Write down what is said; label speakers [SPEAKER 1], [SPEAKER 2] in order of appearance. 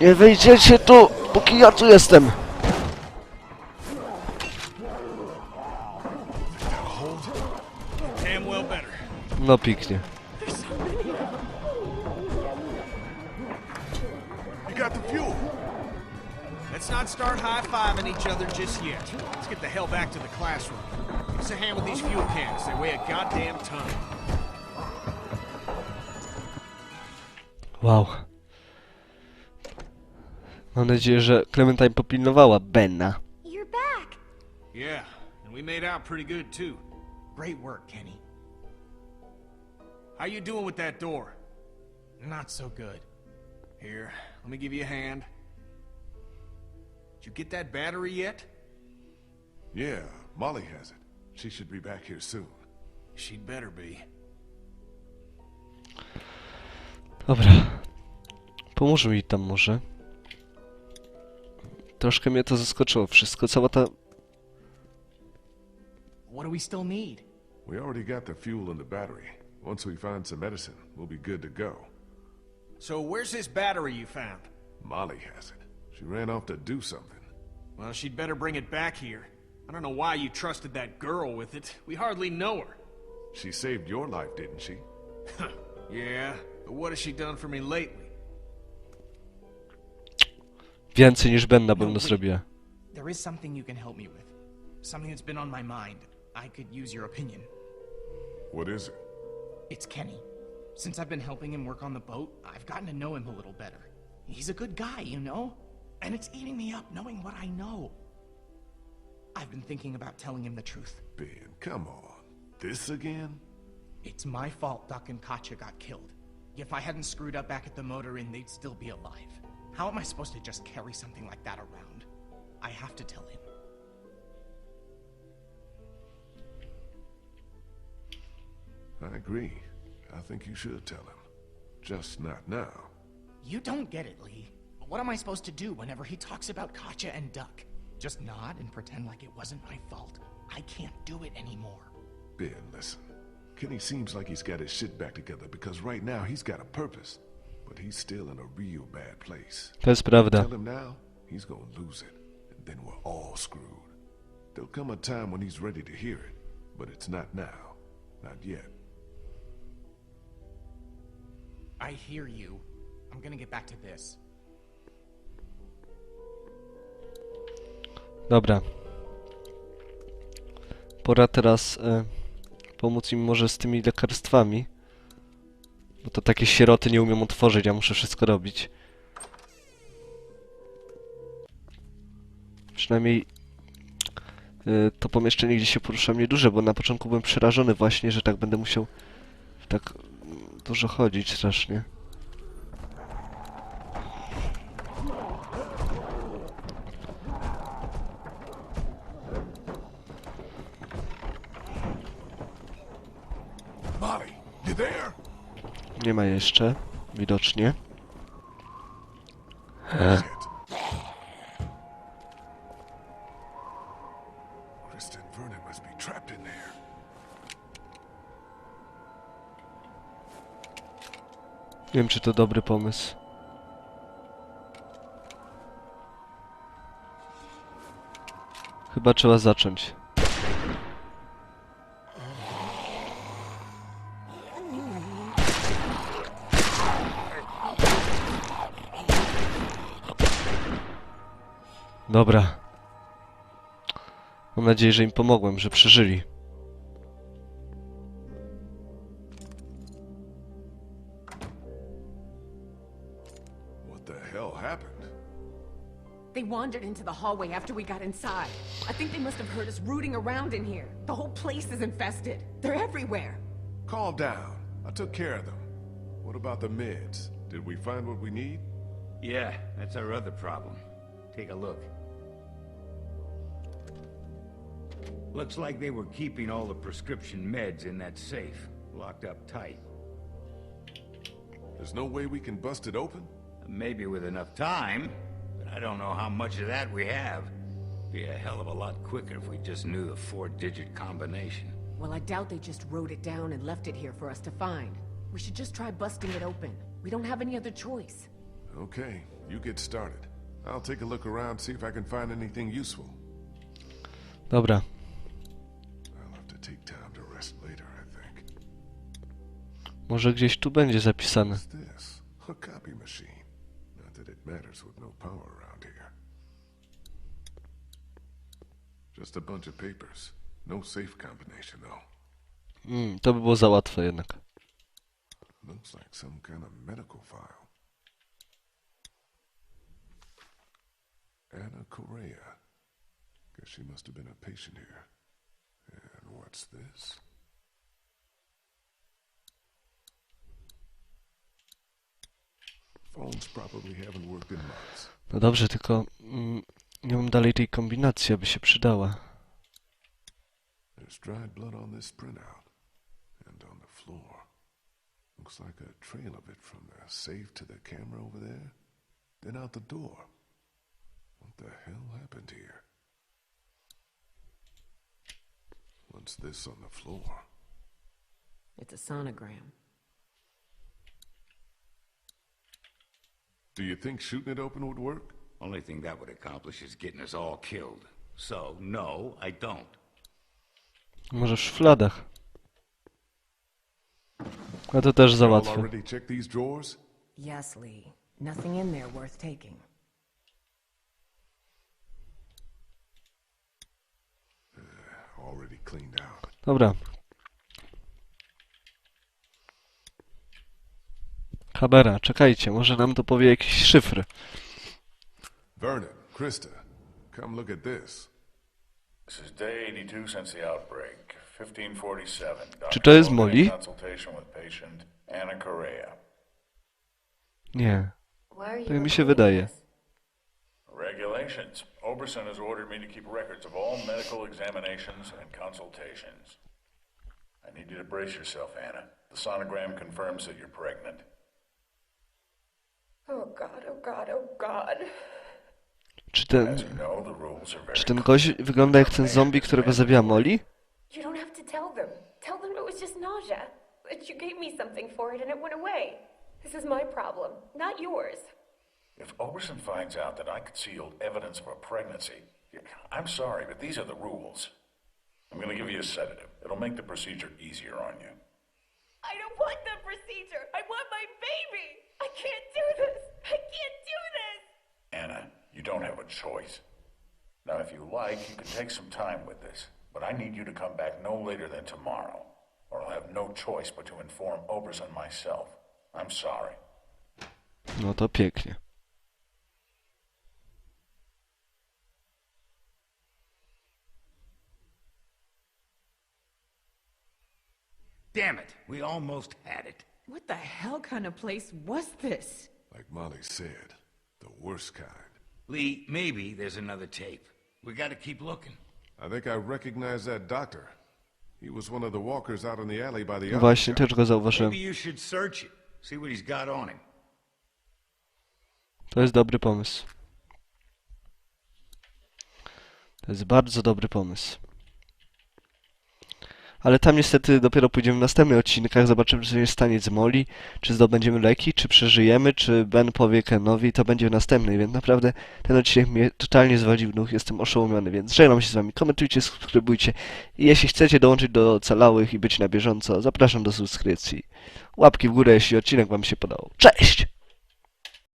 [SPEAKER 1] Nie wejdziecie tu, póki ja tu jestem.
[SPEAKER 2] Damn well better.
[SPEAKER 1] No piknie.
[SPEAKER 3] You got the fuel.
[SPEAKER 2] Let's not start high-fiving each other just yet. Let's get the hell back to the classroom. Give us a hand with these fuel cans. They weigh a goddamn ton.
[SPEAKER 1] Wow. Mam nadzieję, że Clementine popilnowała Bena.
[SPEAKER 4] You're back.
[SPEAKER 2] Yeah, and we made out pretty good, too.
[SPEAKER 5] Great work, Kenny.
[SPEAKER 2] How you doing with that door?
[SPEAKER 5] Not so good.
[SPEAKER 2] Here, let me give you a hand. Did you get that battery yet?
[SPEAKER 3] Yeah, Molly has it. She should be back here soon.
[SPEAKER 2] She'd better be.
[SPEAKER 1] Dobra. Pomóżmy mi tam może. Troszkę mnie to zaskoczyło wszystko. Cała ta...
[SPEAKER 5] What do we still need?
[SPEAKER 3] We already got the fuel and the battery. Once we find some medicine, we'll be good to go.
[SPEAKER 2] So where's this battery you found?
[SPEAKER 3] Molly has it. She ran off to do something.
[SPEAKER 2] Well, she'd better bring it back here. I don't know why you trusted that girl with it. We hardly know her.
[SPEAKER 3] She saved your life, didn't she?
[SPEAKER 2] Yeah, but what has she done for me lately?
[SPEAKER 1] Więcej niż Ben na
[SPEAKER 5] No,
[SPEAKER 1] pewno zrobiła.
[SPEAKER 5] There is something you can help me with. Something that's been on my mind. I could use your opinion.
[SPEAKER 3] What is it?
[SPEAKER 5] It's Kenny. Since I've been helping him work on the boat, I've gotten to know him a little better. He's a good guy, you know? And it's eating me up knowing what I know. I've been thinking about telling him the truth.
[SPEAKER 3] Ben, come on. This again?
[SPEAKER 5] It's my fault Duck and Katya got killed. If I hadn't screwed up back at the motor inn, they'd still be alive. How am I supposed to just carry something like that around? I have to tell him.
[SPEAKER 3] I agree. I think you should tell him. Just not now.
[SPEAKER 5] You don't get it, Lee. What am I supposed to do whenever he talks about Katya and Duck? Just nod and pretend like it wasn't my fault. I can't do it anymore.
[SPEAKER 3] Ben, listen. Kenny seems like he's got his shit back together because right now he's got a purpose. But he's still in a real bad place.
[SPEAKER 1] To jest prawda.
[SPEAKER 3] Tell him now, he's gonna lose it. And then we're all screwed. There'll come a time when he's ready to hear it. But it's not now. Not yet.
[SPEAKER 5] I hear you. I'm gonna get back to this.
[SPEAKER 1] Dobra. Pora teraz e, pomóc im może z tymi lekarstwami. Bo to takie sieroty nie umiem otworzyć, ja muszę wszystko robić. Przynajmniej e, to pomieszczenie, gdzie się poruszam, nieduże, bo na początku byłem przerażony właśnie, że tak będę musiał tak dużo chodzić strasznie.
[SPEAKER 3] Molly, you there?
[SPEAKER 1] Nie ma jeszcze, widocznie.
[SPEAKER 3] Shit. Kristen Vernon must be trapped in there.
[SPEAKER 1] Nie wiem, czy to dobry pomysł. Chyba trzeba zacząć. Dobra. Mam nadzieję, że im pomogłem, że przeżyli.
[SPEAKER 3] What the hell happened?
[SPEAKER 6] They wandered into the hallway after we got inside. I think they must have heard us rooting around in here. The whole place is infested. They're everywhere.
[SPEAKER 3] Calm down. I took care of them. What about the meds? Did we find what we need?
[SPEAKER 7] Yeah, that's our other problem. Take a look. Looks like they were keeping all the prescription meds in that safe, locked up tight.
[SPEAKER 3] There's no way we can bust it open?
[SPEAKER 7] Maybe with enough time, but I don't know how much of that we have. Be a hell of a lot quicker if we just knew the four-digit combination.
[SPEAKER 6] Well, I doubt they just wrote it down and left it here for us to find. We should just try busting it open. We don't have any other choice.
[SPEAKER 3] Okay, You get started. I'll take a look around, see if I can find anything useful.
[SPEAKER 1] Dobra. Może gdzieś tu będzie zapisane.
[SPEAKER 3] What's this? A copy machine. Not that it matters with no power around here. Just a bunch of papers. No safe combination, though.
[SPEAKER 1] Mm, to by było za łatwe jednak.
[SPEAKER 3] Looks like some kind of medical file. Anna Correa. Guess she must have been a patient here. What's this? Phones probably haven't worked in months.
[SPEAKER 1] No dobrze, tylko mm, nie mam dalej tej kombinacji, aby się przydała.
[SPEAKER 3] There's dried blood on this printout and on the floor. Looks like a trail of it from the safe to the camera over there, then out the door. What the hell happened here? What's this on the floor?
[SPEAKER 6] It's a sonogram.
[SPEAKER 3] Do you think shooting it open would work?
[SPEAKER 7] Only thing that would accomplish is getting us all killed. So, no, I don't.
[SPEAKER 1] Może w szufladach. A to też za
[SPEAKER 3] Y'all
[SPEAKER 1] łatwe.
[SPEAKER 3] already checked these drawers?
[SPEAKER 6] Yes, Lee. Nothing in there worth taking.
[SPEAKER 1] Dobra. Habera, czekajcie, może nam to powie jakieś szyfry.
[SPEAKER 3] Vernon, Krista, come look at this.
[SPEAKER 4] This is day 82 since the outbreak. 1547.
[SPEAKER 1] Czy to jest
[SPEAKER 4] Doctor
[SPEAKER 1] Molly?
[SPEAKER 4] in Consultation with patient Anna Correa.
[SPEAKER 1] Nie.
[SPEAKER 8] Why are you
[SPEAKER 1] Tak mi się wydaje.
[SPEAKER 4] Regulations. Oberson has ordered me to keep records of all medical examinations and consultations. I need you to brace yourself, Anna. The sonogram confirms that you're pregnant.
[SPEAKER 8] Oh god, oh god, oh god.
[SPEAKER 1] Czy ten,
[SPEAKER 4] you know, the rules are very
[SPEAKER 1] czy ten gość wygląda jak ten zombie, którego zabija Molly?
[SPEAKER 8] You don't have to tell them. Tell them it was just nausea. That you gave me something for it and it went away. This is my problem, not yours.
[SPEAKER 4] If Oberson finds out that I concealed evidence of a pregnancy, I'm sorry, but these are the rules. I'm going to give you a sedative. It'll make the procedure easier on you.
[SPEAKER 8] I don't want the procedure. I want my baby. I can't do this. I can't do this.
[SPEAKER 4] Anna, you don't have a choice. Now, if you like, you can take some time with this, but I need you to come back no later than tomorrow, or I'll have no choice but to inform Oberson myself. I'm sorry.
[SPEAKER 1] No to pięknie.
[SPEAKER 7] Damn it, we almost had it.
[SPEAKER 6] What the hell kind of place was this?
[SPEAKER 3] Like Molly said, the worst kind.
[SPEAKER 7] Lee, maybe there's another tape. We gotta keep looking.
[SPEAKER 3] I think I recognize that doctor. He was one of the walkers out in the alley by the auto
[SPEAKER 1] Właśnie, też go zauważyłem.
[SPEAKER 7] Maybe you should search it. See what he's got on him.
[SPEAKER 1] To jest dobry pomysł. To jest bardzo dobry pomysł. Ale tam niestety dopiero pójdziemy w następnych odcinkach, zobaczymy co się stanie z Molly, czy zdobędziemy leki, czy przeżyjemy, czy Ben powie Kenowi, to będzie w następnej, więc naprawdę ten odcinek mnie totalnie zwalił duch, jestem oszołomiony, więc żegnam się z wami, komentujcie, subskrybujcie i jeśli chcecie dołączyć do ocalałych i być na bieżąco, zapraszam do subskrypcji. Łapki w górę, jeśli odcinek wam się podobał. Cześć!